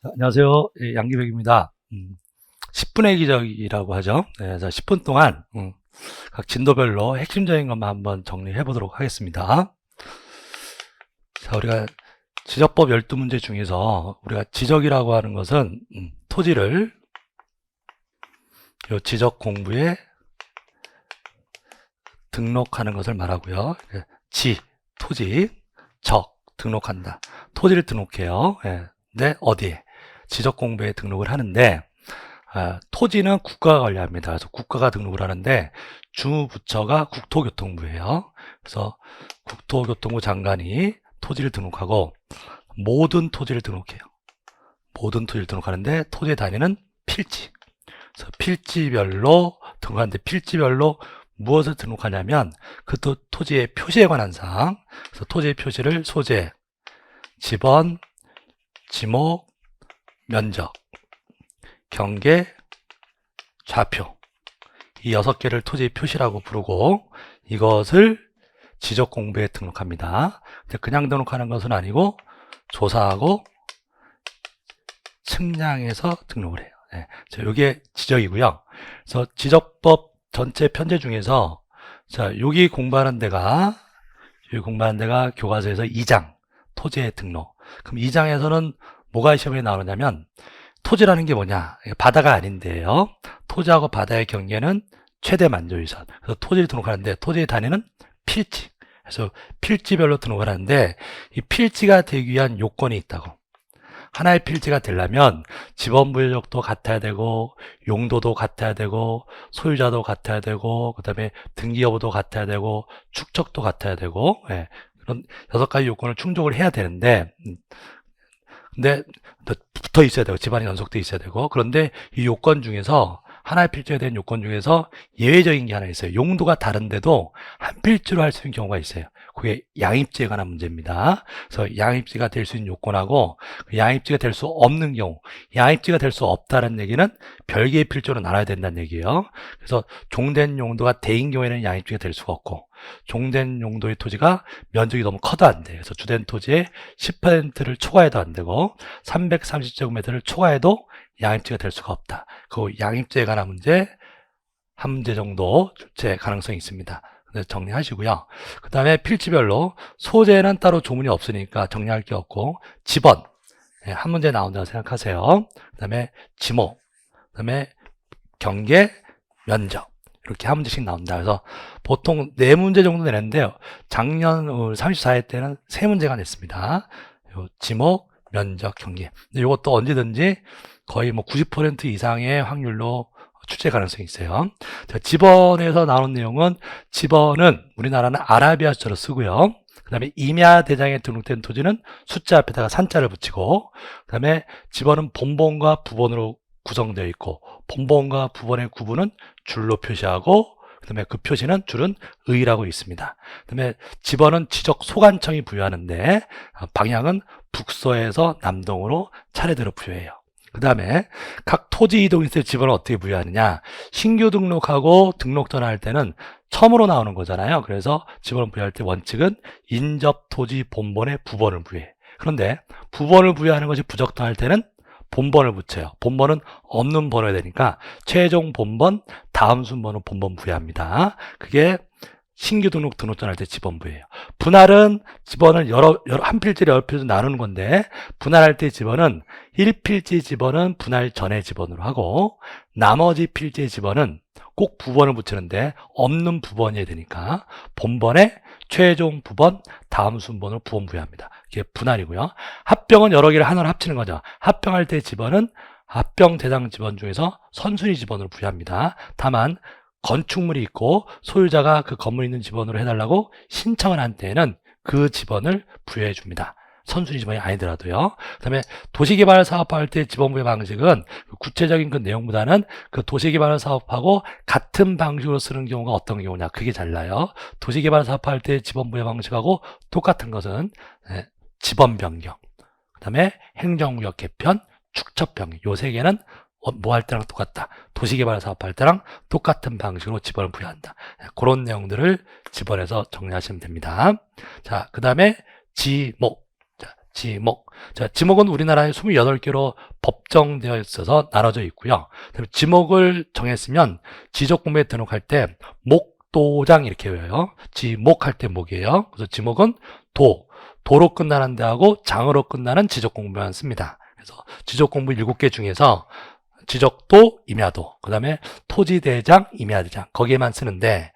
자, 안녕하세요. 예, 양기백입니다. 음, 10분의 기적이라고 하죠. 네, 그래서 10분 동안 음, 각 진도별로 핵심적인 것만 한번 정리해 보도록 하겠습니다. 자, 우리가 지적법 12문제 중에서 우리가 지적이라고 하는 것은 음, 토지를 요 지적 공부에 등록하는 것을 말하고요. 예, 지, 토지, 적, 등록한다. 토지를 등록해요. 예, 근데 어디에? 지적 공부에 등록을 하는데 아, 토지는 국가가 관리합니다. 그래서 국가가 등록을 하는데 주부처가 국토교통부예요. 그래서 국토교통부 장관이 토지를 등록하고 모든 토지를 등록해요. 모든 토지를 등록하는데 토지 단위는 필지. 그래서 필지별로 등록하는데 필지별로 무엇을 등록하냐면 그 토, 토지의 표시에 관한 사항. 그래서 토지의 표시를 소재, 지번, 지목, 면적, 경계, 좌표 이 여섯 개를 토지 표시라고 부르고 이것을 지적 공부에 등록합니다. 그냥 등록하는 것은 아니고 조사하고 측량해서 등록을 해요. 네. 자, 이게 지적이고요. 그래서 지적법 전체 편제 중에서 자, 여기 공부하는 데가 여기 공부하는 데가 교과서에서 2장 토지의 등록. 그럼 2장에서는 뭐가 시험에 나오냐면 토지라는 게 뭐냐? 바다가 아닌데요. 토지하고 바다의 경계는 최대 만조유선. 그래서 토지를 등록하는데 토지의 단위는 필지. 그래서 필지별로 등록을 하는데 이 필지가 되기 위한 요건이 있다고. 하나의 필지가 되려면 지번 부여적도 같아야 되고 용도도 같아야 되고 소유자도 같아야 되고 그 다음에 등기 여부도 같아야 되고 축척도 같아야 되고 예, 그런 여섯 가지 요건을 충족을 해야 되는데 음, 근데 붙어 있어야 되고 집안이 연속돼 있어야 되고 그런데 이 요건 중에서 하나의 필지에 대한 요건 중에서 예외적인 게 하나 있어요. 용도가 다른데도 한 필지로 할 수 있는 경우가 있어요. 그게 양입지에 관한 문제입니다. 그래서 양입지가 될 수 있는 요건하고 그 양입지가 될 수 없는 경우, 양입지가 될 수 없다는 얘기는 별개의 필지로 나눠야 된다는 얘기예요. 그래서 종된 용도가 대인 경우에는 양입지가 될 수가 없고 종된 용도의 토지가 면적이 너무 커도 안 돼. 그래서 주된 토지의 10%를 초과해도 안 되고 330제곱미터를 초과해도 양입지가 될 수가 없다. 그 양입지에 관한 문제 한 문제 정도 출제 가능성이 있습니다. 네, 정리하시고요. 그 다음에 필지별로 소재는 따로 조문이 없으니까 정리할 게 없고 지번 네, 한 문제 나온다고 생각하세요. 그 다음에 지목, 그 다음에 경계, 면적 이렇게 한 문제씩 나온다. 그래서 보통 네 문제 정도 내는데요. 작년 34회 때는 세 문제가 냈습니다. 요 지목, 면적, 경계. 이것도 언제든지 거의 뭐 90% 이상의 확률로 출제 가능성이 있어요. 자, 지번에서 나오는 내용은 지번은 우리나라는 아라비아수로 쓰고요. 그 다음에 임야 대장에 등록된 토지는 숫자 앞에다가 산자를 붙이고 그 다음에 지번은 본번과 부번으로 구성되어 있고 본번과 부번의 구분은 줄로 표시하고 그 다음에 그 표시는 줄은 의라고 있습니다. 그 다음에 지번은 지적 소관청이 부여하는데 방향은 북서에서 남동으로 차례대로 부여해요. 그 다음에 각 토지 이동인세 지번을 어떻게 부여하느냐? 신규 등록하고 등록 전화할 때는 처음으로 나오는 거잖아요. 그래서 지번을 부여할 때 원칙은 인접 토지 본번에 부번을 부여해. 그런데 부번을 부여하는 것이 부적당할 때는 본번을 붙여요. 본번은 없는 번호야 되니까 최종 본번 다음 순번은 본번 부여합니다. 그게 신규 등록 등록전 할때 지번부예요. 분할은 지번을 여러, 여러 한 필지를 여러 필지 나누는 건데 분할할 때 지번은 1필지 지번은 분할 전에 지번으로 하고 나머지 필지 지번은 꼭 부번을 붙이는데 없는 부번이어야 되니까 본번에 최종 부번 다음 순번으로 부번 부여합니다. 이게 분할이고요. 합병은 여러 개를 하나로 합치는 거죠. 합병할 때 지번은 합병 대상 지번 중에서 선순위 지번으로 부여합니다. 다만 건축물이 있고 소유자가 그 건물 있는 지번으로 해달라고 신청을 한 때에는 그 지번을 부여해 줍니다. 선순위 지번이 아니더라도요. 그 다음에 도시개발 사업할 때 지번부의 방식은 구체적인 그 내용보다는 그 도시개발 사업하고 같은 방식으로 쓰는 경우가 어떤 경우냐. 그게 달라요. 도시개발 사업할 때 지번부의 방식하고 똑같은 것은 네, 지번 변경. 그 다음에 행정구역 개편, 축척 변경. 요 세 개는 뭐 할 때랑 똑같다. 도시개발 사업할 때랑 똑같은 방식으로 지번을 부여한다. 그런 내용들을 지번에서 정리하시면 됩니다. 자, 그 다음에 지목. 자, 지목. 자, 지목은 우리나라에 28개로 법정되어 있어서 나눠져 있고요. 지목을 정했으면 지적 공부에 등록할 때 목도장 이렇게 외워요. 지목할 때 목이에요. 그래서 지목은 도, 도로 끝나는 데하고 장으로 끝나는 지적 공부만 씁니다. 그래서 지적 공부 7개 중에서 지적도, 임야도, 그 다음에 토지대장, 임야대장 거기에만 쓰는데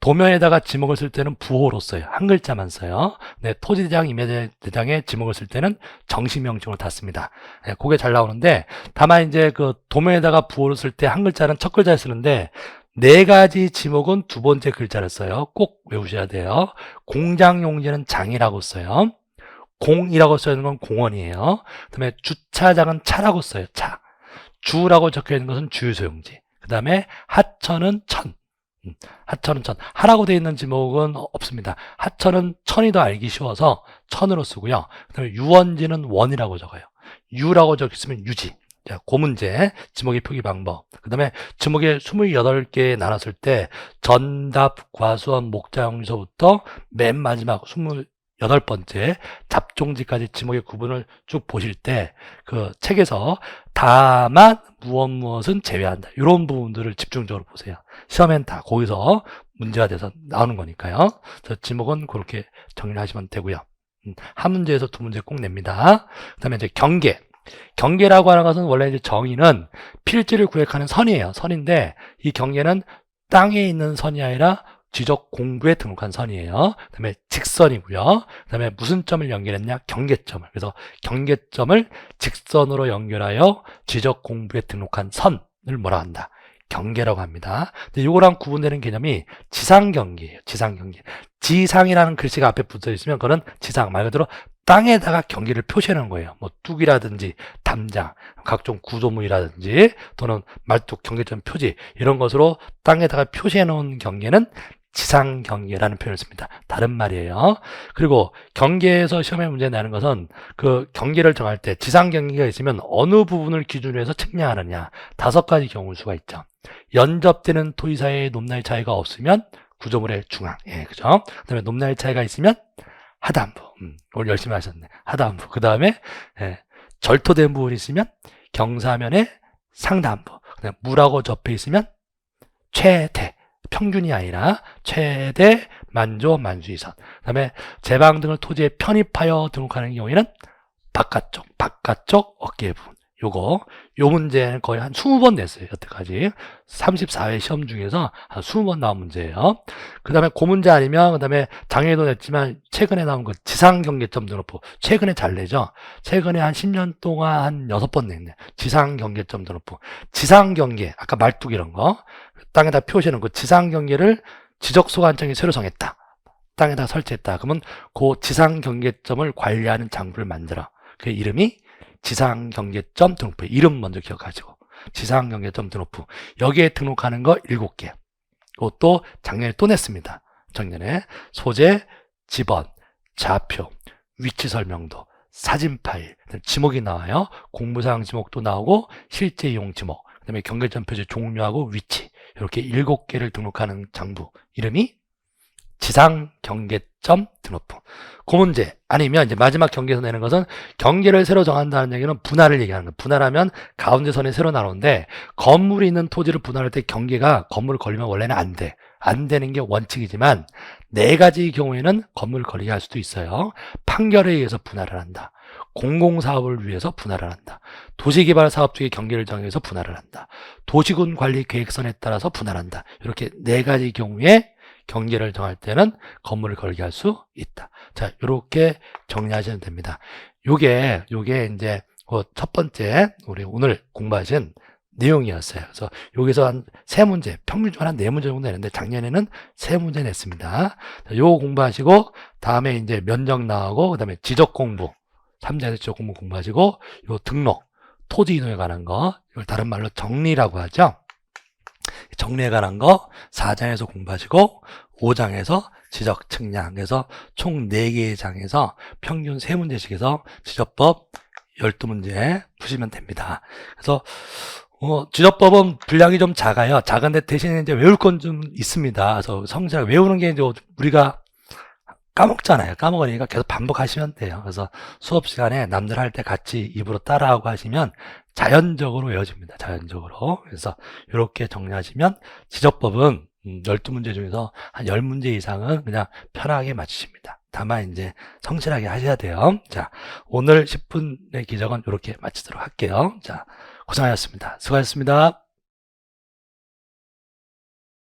도면에다가 지목을 쓸 때는 부호로 써요. 한 글자만 써요. 네, 토지대장, 임야대장에 지목을 쓸 때는 정식명칭으로 다 씁니다. 네, 그게 잘 나오는데 다만 이제 그 도면에다가 부호로 쓸때 한 글자는 첫 글자를 쓰는데 네 가지 지목은 두 번째 글자를 써요. 꼭 외우셔야 돼요. 공장 용지는 장이라고 써요. 공이라고 써있는 건 공원이에요. 그 다음에 주차장은 차라고 써요. 차. 주라고 적혀 있는 것은 주유소용지. 그 다음에 하천은 천. 음, 하천은 천. 하라고 되어 있는 지목은 없습니다. 하천은 천이 더 알기 쉬워서 천으로 쓰고요. 그 다음에 유원지는 원이라고 적어요. 유라고 적혀 있으면 유지. 자, 그 문제, 지목의 표기 방법. 그 다음에 지목에 28개 나눴을 때 전답, 과수원, 목자용서부터 맨 마지막 28번째 잡종지까지 지목의 구분을 쭉 보실 때 그 책에서 다만 무엇 무엇은 제외한다. 이런 부분들을 집중적으로 보세요. 시험엔 다 거기서 문제가 돼서 나오는 거니까요. 그래서 지목은 그렇게 정리를 하시면 되고요. 음, 한 문제에서 두 문제 꼭 냅니다. 그 다음에 이제 경계. 경계라고 하는 것은 원래 이제 정의는 필지를 구획하는 선이에요. 선인데 이 경계는 땅에 있는 선이 아니라 지적 공부에 등록한 선이에요. 그다음에 직선이고요. 그다음에 무슨 점을 연결했냐? 경계점을. 그래서 경계점을 직선으로 연결하여 지적 공부에 등록한 선을 뭐라 한다? 경계라고 합니다. 근데 이거랑 구분되는 개념이 지상 경계예요. 지상 경계. 지상이라는 글씨가 앞에 붙어 있으면 그거는 지상 말 그대로 땅에다가 경계를 표시하는 거예요. 뭐 뚝이라든지 담장, 각종 구조물이라든지 또는 말뚝 경계점 표지 이런 것으로 땅에다가 표시해 놓은 경계는 지상 경계라는 표현을 씁니다. 다른 말이에요. 그리고 경계에서 시험에 문제 내는 것은 그 경계를 정할 때 지상 경계가 있으면 어느 부분을 기준으로 해서 측량하느냐 다섯 가지 경우일 수가 있죠. 연접되는 토지 사이의 높낮이 차이가 없으면 구조물의 중앙, 예, 그죠? 그다음에 높낮이 차이가 있으면 하단부, 음, 오늘 열심히 하셨네. 하단부. 그 다음에 예, 절토된 부분이 있으면 경사면의 상단부. 그다음에 물하고 접해 있으면 최대. 평균이 아니라 최대 만조 만수이선. 그다음에 제방 등을 토지에 편입하여 등록하는 경우에는 바깥쪽, 바깥쪽 어깨 부분. 요거, 요 문제는 거의 한 20번 냈어요, 여태까지. 34회 시험 중에서 한 20번 나온 문제예요. 그 다음에 그 문제 아니면, 그 다음에 장애도 냈지만, 최근에 나온 거 지상경계점 등록부. 최근에 잘 내죠? 최근에 한 10년 동안 한 6번 냈네. 지상경계점 등록부. 지상경계, 아까 말뚝 이런 거. 땅에다 표시하는 그 지상 경계를 지적 소관청이 새로 정했다. 땅에다 설치했다. 그러면 그 지상 경계점을 관리하는 장부를 만들어. 그 이름이 지상 경계점 등록부. 이름 먼저 기억하시고. 지상 경계점 등록부. 여기에 등록하는 거 7개. 그것도 작년에 또 냈습니다. 작년에 소재, 지번, 좌표, 위치 설명도, 사진 파일, 지목이 나와요. 공부사항 지목도 나오고 실제 이용 지목. 그 다음에 경계점 표시 종류하고 위치 이렇게 7개를 등록하는 장부 이름이 지상 경계점 등록부 그 문제 아니면 이제 마지막 경계에서 내는 것은 경계를 새로 정한다는 얘기는 분할을 얘기하는 거예요. 분할하면 가운데 선이 새로 나오는데 건물이 있는 토지를 분할할 때 경계가 건물을 걸리면 원래는 안 돼. 안 되는 게 원칙이지만 네 가지 경우에는 건물을 걸리게 할 수도 있어요. 판결에 의해서 분할을 한다. 공공사업을 위해서 분할을 한다. 도시개발 사업 중에 경계를 정해서 분할을 한다. 도시군 관리 계획선에 따라서 분할한다. 이렇게 네 가지 경우에 경계를 정할 때는 건물을 걸게 할 수 있다. 자, 이렇게 정리하시면 됩니다. 요게, 요게 이제 그 첫 번째, 우리 오늘 공부하신 내용이었어요. 그래서 여기서 한 세 문제, 평균적으로 한 네 문제 정도 내는데 작년에는 세 문제 냈습니다. 자, 요거 공부하시고, 다음에 이제 면적 나오고, 그 다음에 지적 공부, 3자에서 지적 공부 공부하시고, 요 등록, 토지 이동에 관한 거, 이걸 다른 말로 정리라고 하죠. 정리에 관한 거 4장에서 공부하시고 5장에서 지적 측량 그래서 총 4개의 장에서 평균 3문제씩에서 지적법 12문제 푸시면 됩니다. 그래서 어, 지적법은 분량이 좀 작아요. 작은데 대신에 이제 외울 건 좀 있습니다. 그래서 성실하게 외우는 게 이제 우리가 까먹잖아요. 까먹으니까 계속 반복하시면 돼요. 그래서 수업 시간에 남들 할 때 같이 입으로 따라하고 하시면 자연적으로 외워집니다. 자연적으로. 그래서 이렇게 정리하시면 지적법은 12문제 중에서 한 10문제 이상은 그냥 편하게 맞추십니다. 다만 이제 성실하게 하셔야 돼요. 자, 오늘 10분의 기적은 이렇게 마치도록 할게요. 자, 고생하셨습니다. 수고하셨습니다.